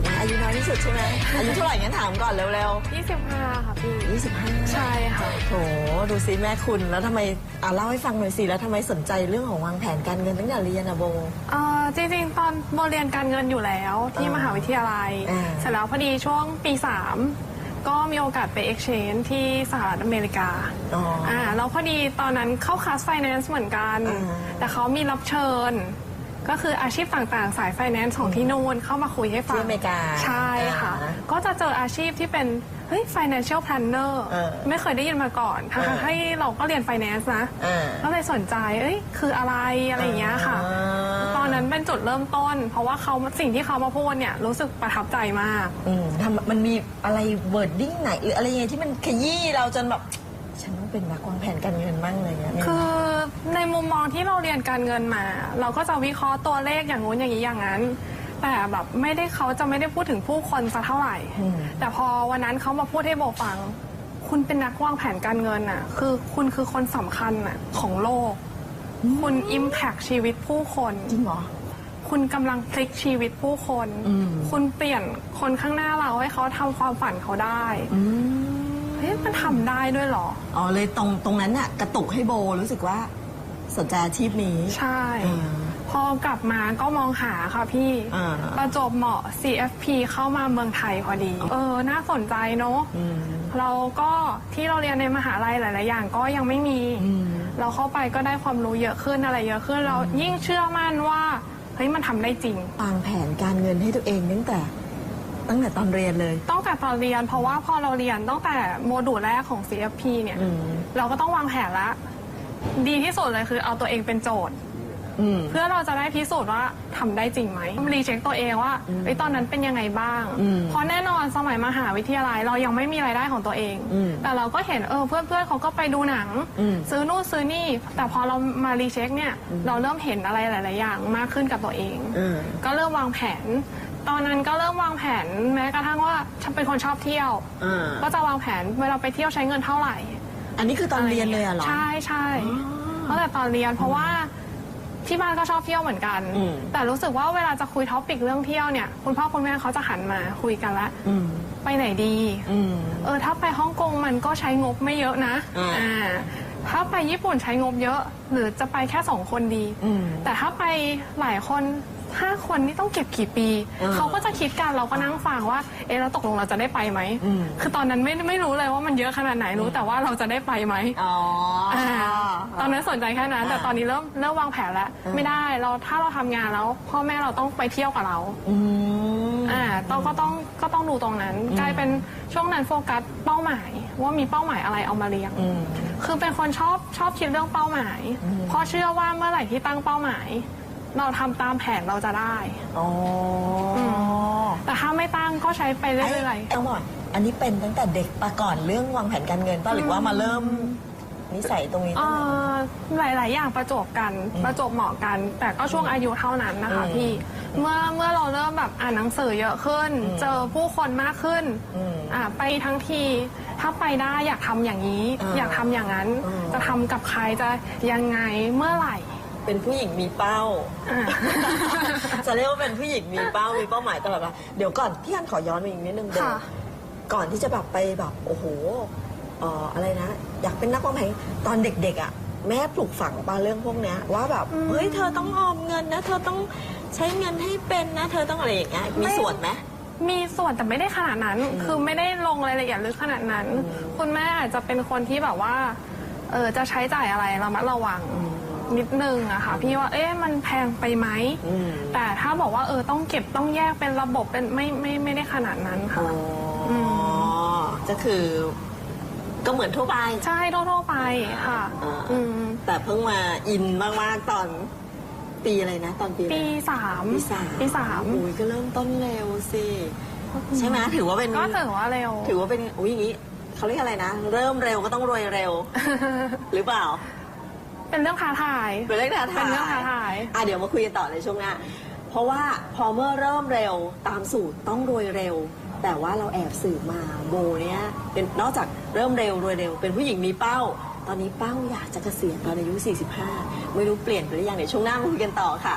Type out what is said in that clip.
กไหมอายุน้อยที่สุดใช่ไหมอายุเท่าไหร่งั้นถามก่อนเร็ว25 ค่ะพี่ ๆ25ใช่ค่ะ โถดูสิแม่คุณแล้วทำไมอ่าเล่าให้ฟังหน่อยสิแล้วทำไมสนใจเรื่องของวางแผนการเงินตั้งแต่เรียนอะโบ เอ่อจริงๆ ตอนโมเรียนการเงินอยู่แล้วที่อ่ามหาวิทยาลัย อ่า เสร็จแล้วพอดีช่วงปี 3 ก็มีโอกาสไป exchange ที่สหรัฐอเมริกาอ๋อออ่าแล้วพอดีตอนนั้นเข้าคลาส finance เหมือนกัน อ่า แต่เขามีรับเชิญ ก็คืออาชีพต่างๆ สาย finance ของที่นู่นเข้ามาคุยให้ฟัที่งอเมริกาใช่ค่ะ อ่าก็จะเจออาชีพที่เป็นเฮ้ย financial planner เออไม่เคยได้ยินมาก่อนเออทั้งๆให้เราก็เรียน finance นะ อ่า ก็เลยสนใจ เอ้ย คืออะไร อะไรอย่างเงี้ยค่ะ อ่า ตอนนั้นเป็นจุดเริ่มต้น เพราะว่าเขาสิ่งที่เขามาพูดเนี่ย รู้สึกประทับใจมาก อืมทำมันมีอะไรเวิร์ดดิ้งไหน หรืออะไรยังไงที่มันขยี้เราจนแบบ ฉันต้องเป็นนักวางแผนการเงินบ้างอะไรเงี้ยคือ ในมุมมองที่เราเรียนการเงินมา เราก็จะวิเคราะห์ตัวเลขอย่างงู้นอย่างนี้อย่างนั้น แต่แบบไม่ได้เขาจะไม่ได้พูดถึงผู้คนสักเท่าไหร่อืมแต่พอวันนั้นเขามาพูดให้โบฟัง คุณเป็นนักวางแผนการเงินน่ะ คือคุณคือคนสำคัญน่ะของโลก คุณอิมแพคชีวิตผู้คน จริงเหรอ คุณกำลังพลิกชีวิตผู้คน อืม คุณเปลี่ยนคนข้างหน้าเราให้เขาทำความฝันเขาได้อืมเฮ้ยมันทำได้ด้วยเหรอ อ๋อเลยตรงตรงนั้นน่ะกระตุกให้โบรู้สึกว่า สนใจอาชีพนี้ใช่อืมพอกลับมาก็มองหาค่ะพี่อ่าประจวบเหมาะ CFP เข้ามาเมืองไทยพอดี เออ น่าสนใจเนาะอืมเราก็ที่เราเรียนในมหาลัยหลาย ๆ อย่างก็ยังไม่มี อืม เราเข้าไปก็ได้ความรู้เยอะขึ้นอะไรเยอะขึ้น เรายิ่งเชื่อมั่นว่าเฮ้ยมันทำได้จริง วางแผนการเงินให้ตัวเองตั้งแต่ ตั้งแต่ตอนเรียนเลย ตั้งแต่ตอนเรียนเพราะว่าพอเราเรียนตั้งแต่โมดูลแรกของ CFP เนี่ย อืม เราก็ต้องวางแผนละ ดีที่สุดเลยคือเอาตัวเองเป็นโจทย์ อืม เพื่อเราจะได้พิสูจน์ว่าทำได้จริงไหมรีเช็คตัวเองว่าไอ้ยตอนนั้นเป็นยังไงบ้าง อืมเพราะแน่นอนสมัยมหาวิทยาลัยเรายังไม่มีรายได้ของตัวเอง อืมแต่เราก็เห็นเออเพื่อนๆเขาก็ไปดูหนัง อืม ซื้อนู่นซื้อนี่ แต่พอเรามารีเช็คเนี่ยเราเริ่มเห็นอะไรหลาย ๆ อย่างมากขึ้นกับตัวเองอืมก็เริ่มวางแผน ตอนนั้นก็เริ่มวางแผนแม้กระทั่งว่าฉันเป็นคนชอบเที่ยว อ่า ก็จะวางแผนเวลาไปเที่ยวใช้เงินเท่าไหร่ อันนี้คือตอนเรียนเลยอะเหรอ ใช่ใช่ตั้งแต่ตอนเรียนเพราะว่าที่บ้านก็ชอบเที่ยวเหมือนกัน อืม แต่รู้สึกว่าเวลาจะคุยท็อปิกเรื่องเที่ยวเนี่ย คุณพ่อคุณแม่เขาจะหันมาคุยกันละอืมไปไหนดี อืม เออถ้าไปฮ่องกงมันก็ใช้งบไม่เยอะนะอ่าถ้าไปญี่ปุ่นใช้งบเยอะ หรือจะไปแค่สองคนดี อืม แต่ถ้าไปหลายคน ห้าคนนี่ต้องเก็บกี่ปีอ่าเขาก็จะคิดกันเราก็นั่งฟังว่า เอ๊ะเราตกลงเราจะได้ไปไหมอืมคือตอนนั้นไม่ไม่รู้เลยว่ามันเยอะขนาดไหนรู้ แต่ว่าเราจะได้ไปไหมอ๋อออ่าตอนนั้นสนใจแค่นั้น แต่ตอนนี้เริ่มเริ่มวางแผนแล้วอ่าไม่ได้เราถ้าเราทำงานแล้ว พ่อแม่เราต้องไปเที่ยวกับเราอืมอ่าต้องก็ต้องก็ต้องดูตรงนั้น กลายเป็นช่วงนั้นโฟกัสเป้าหมาย ว่ามีเป้าหมายอะไรเอามาเรียงอืมคือเป็นคนชอบชอบคิดเรื่องเป้าหมาย เพราะเชื่อว่าเมื่อไหร่ที่ตั้งเป้าหมาย เราทำตามแผนเราจะได้ อ๋ออแต่ถ้าไม่ตั้งก็ใช้ไปเรื่อยไอ้ต้องบอกอันนี้เป็นตั้งแต่เด็กปะก่อนเรื่องวางแผนการเงินป่ะหรือว่ามาเริ่มนิสัยตรงนี้ๆเอ่ตั้งแต่อหลาย ๆ อย่างประจวบกันประจวบเหมาะกัน แต่ก็ช่วงอายุเท่านั้นนะคะอืมพี่เมื่อเมื่อเราเริ่มแบบอ่านหนังสือเยอะขึ้น อืมเจอผู้คนมากขึ้นอืมอ่าไปทั้งทีถ้าไปได้อยากทำอย่างนี้ อ่าอยากทำอย่างนั้น อืม จะทำกับใครจะยังไงเมื่อไหร่ เป็นผู้หญิงมีเป้าอ่าจะเรียกว่าเป็นผู้หญิงมีเป้ามีเป้าหมายตลอดเวลาเดี๋ยวก่อนพี่อันขอย้อนไปอีกนิดนึงเดี๋ยวค่ะ ก่อนที่จะแบบไปแบบโอ้โหเอ่ออะไรนะ อยากเป็นนักวางแผนตอนเด็กๆอะแม่ปลูกฝังปาเรื่องพวกเนี้ยว่าแบบอืม เฮ้ยเธอต้องออมเงินนะ เธอต้องใช้เงินให้เป็นนะ เธอต้องอะไรอย่างเงี้ยมีไม่ส่วนไหม มีส่วนแต่ไม่ได้ขนาดนั้น คือไม่ได้ลงรายละเอียดลึกขนาดนั้น คุณแม่อาจจะเป็นคนที่แบบว่าเออจะใช้จ่ายอะไรระมัดระวัง นิดนึงอะค่ะพี่ว่าเอ๊ะมันแพงไปไหม อืมแต่ถ้าบอกว่าเออต้องเก็บต้องแยกเป็นระบบเป็นไม่ไม่ไม่ได้ขนาดนั้นค่ะอ๋ออก็คือก็เหมือนทั่วไป ใช่ทั่วๆไปค่ะอ่า อืมแต่เพิ่งมาอินมากๆตอนปีอะไรนะ ตอนปีอะไรปีสามปีสามปีสามโอ้ยก็เริ่มต้นเร็วสิ ใช่ไหมถือว่าเป็น ก็ถือว่าเร็ว ถือว่าเป็น อุ้ยอย่างนี้เขาเรียกอะไรนะ เริ่มเร็วก็ต้องรวยเร็ว หรือเปล่า เป็นเรื่องท้าทายเป็นเรื่องท้าทายเป็นเรื่องท้าทายอะเดี๋ยวมาคุยกันต่อในช่วงหน้า เพราะว่าพอเมื่อเริ่มเร็วตามสูตรต้องรวยเร็ว แต่ว่าเราแอบสืบมาโบเนี่ยเป็นนอกจากเริ่มเร็วรวยเร็ว เป็นผู้หญิงมีเป้า ตอนนี้เป้าอยากจะเกษียณตอนอายุ 45 ไม่รู้เปลี่ยนไปหรือยังเดี๋ยวช่วงหน้ามาคุยกันต่อค่ะ